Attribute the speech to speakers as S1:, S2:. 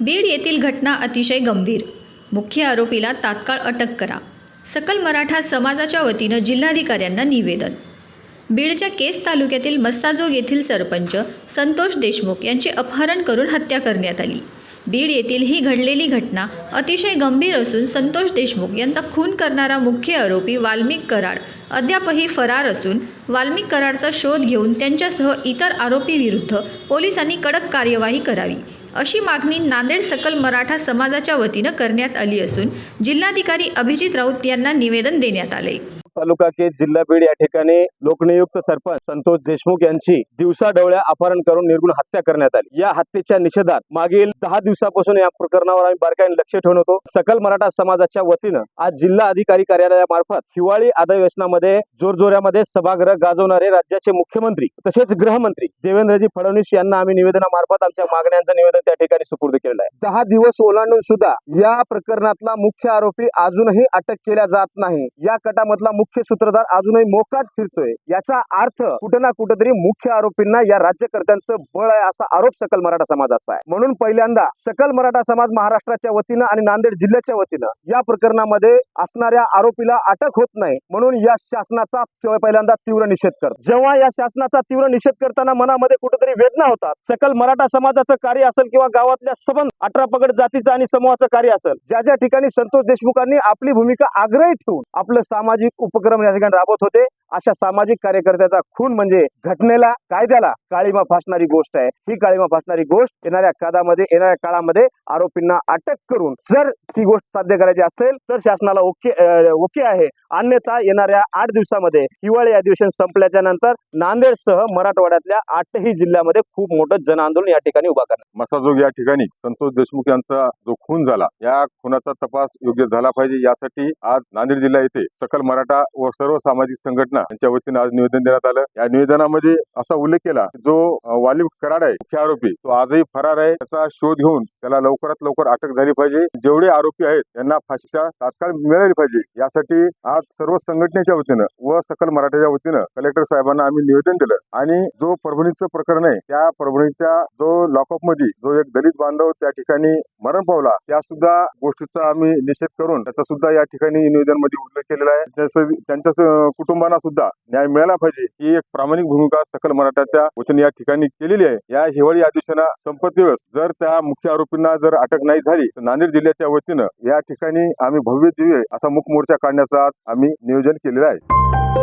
S1: बीड येथील घटना अतिशय गंभीर. मुख्य आरोपीला तात्काळ अटक करा. सकल मराठा समाजाच्या वतीनं जिल्हाधिकाऱ्यांना निवेदन. बीडच्या केस तालुक्यातील मस्ताजोग येथील सरपंच संतोष देशमुख यांचे अपहरण करून हत्या करण्यात आली. बीड येथील ही घडलेली घटना अतिशय गंभीर असून संतोष देशमुख यांचा खून करणारा मुख्य आरोपी वाल्मिक कराड अद्यापही फरार असून वाल्मिक कराडचा शोध घेऊन त्यांच्यासह इतर आरोपीविरुद्ध पोलिसांनी कडक कार्यवाही करावी. अशी मागणी नांदेड सकल मराठा समाजाच्या वतीनं करण्यात आली असून जिल्हाधिकारी अभिजित राऊत यांना निवेदन देण्यात आले
S2: तालुका के जिल्हा बीड या ठिकाणी लोकनियुक्त सरपंच संतोष देशमुख यांची दिवसा डोळ्या अपहरण करून निर्गुण हत्या करण्यात आली. या हत्येच्या निषेधात मागील दहा दिवसापासून या प्रकरणावर आम्ही बारकाईने लक्ष ठेवून होतो. सकल मराठा समाजाच्या वतीनं आज जिल्हा अधिकारी कार्यालयामार्फत हिवाळी अधिवेशनामध्ये जोरजोऱ्यामध्ये सभागृह गाजवणारे राज्याचे मुख्यमंत्री तसेच गृहमंत्री देवेंद्रजी फडणवीस यांना आम्ही निवेदनामार्फत आमच्या मागण्यांचं निवेदन त्या ठिकाणी सुपूर्द केलेलं आहे. दहा दिवस ओलांडून सुद्धा या प्रकरणातला मुख्य आरोपी अजूनही अटक केल्या जात नाही. या कटामधला मुख्य मुख्य सूत्रधार अजूनही मोकाट फिरतोय. याचा अर्थ कुठे ना कुठेतरी मुख्य आरोपींना या राज्यकर्त्यांचं बळ आहे असा आरोप सकल मराठा समाजाचा आहे. म्हणून पहिल्यांदा सकल मराठा समाज महाराष्ट्राच्या वतीनं आणि नांदेड जिल्ह्याच्या वतीनं या प्रकरणामध्ये असणाऱ्या आरोपीला अटक होत नाही. म्हणून या शासनाचा पहिल्यांदा तीव्र निषेध कर जेव्हा या शासनाचा तीव्र निषेध करताना मनामध्ये कुठेतरी वेदना होतात सकल मराठा समाजाचं कार्य असेल किंवा गावातल्या सबंध अठरा पगड जातीचं आणि समूहाचं कार्य असेल ज्या ज्या ठिकाणी संतोष देशमुखांनी आपली भूमिका आग्रही ठेवून आपलं सामाजिक उप उपक्रम या ठिकाणी राबवत होते. अशा सामाजिक कार्यकर्त्याचा खून म्हणजे घटनेला कायद्याला काळीमा फासणारी गोष्ट आहे. ही काळीमा फासणारी गोष्ट येणाऱ्या काळामध्ये येणाऱ्या काळामध्ये आरोपींना अटक करून जर ती गोष्ट साध्य करायची असेल तर शासनाला ओके ओके आहे. अन्यथा येणाऱ्या आठ दिवसामध्ये हिवाळी अधिवेशन संपल्याच्या नंतर नांदेडसह मराठवाड्यातल्या आठही जिल्ह्यामध्ये खूप मोठं जन आंदोलन या ठिकाणी उभा करणार
S3: मसाजोग या ठिकाणी संतोष देशमुख यांचा जो खून झाला या खुनाचा तपास योग्य झाला पाहिजे. यासाठी आज नांदेड जिल्हा येथे सकल मराठा व सर्व सामाजिक संघटना यांच्या वतीने आज निवेदन देण्यात आलं. या निवेदनामध्ये असा उल्लेख केला जो अं, कराड आहे मुख्य आरोपी तो आजही फरार आहे. त्याचा शोध घेऊन त्याला लवकरात लवकर अटक झाली पाहिजे. जेवढे आरोपी आहेत त्यांना फाशीच्या तात्काळ मिळाली पाहिजे. यासाठी आज सर्व संघटनेच्या वतीनं व सकल मराठ्याच्या वतीनं कलेक्टर साहेबांना आम्ही निवेदन दिलं. आणि जो परभणीचं प्रकरण आहे त्या परभणीच्या जो लॉकअपमध्ये जो एक दलित बांधव त्या ठिकाणी मरण पावला त्या सुद्धा गोष्टीचा आम्ही निषेध करून त्याचा सुद्धा या ठिकाणी निवेदनमध्ये उल्लेख केलेला आहे. त्यांच्या कुटुंबांना सुद्धा न्याय मिळाला पाहिजे ही एक प्रामाणिक भूमिका सकल मराठ्याच्या वतीने या ठिकाणी केलेली आहे. या हिवाळी अधिवेशना संपत दिवस जर त्या मुख्य आरोपींना जर अटक नाही झाली तर नांदेड जिल्ह्याच्या वतीनं या ठिकाणी आम्ही भव्य दिव्य असा मुख मोर्चा काढण्याचा आज आम्ही नियोजन केलेलं आहे.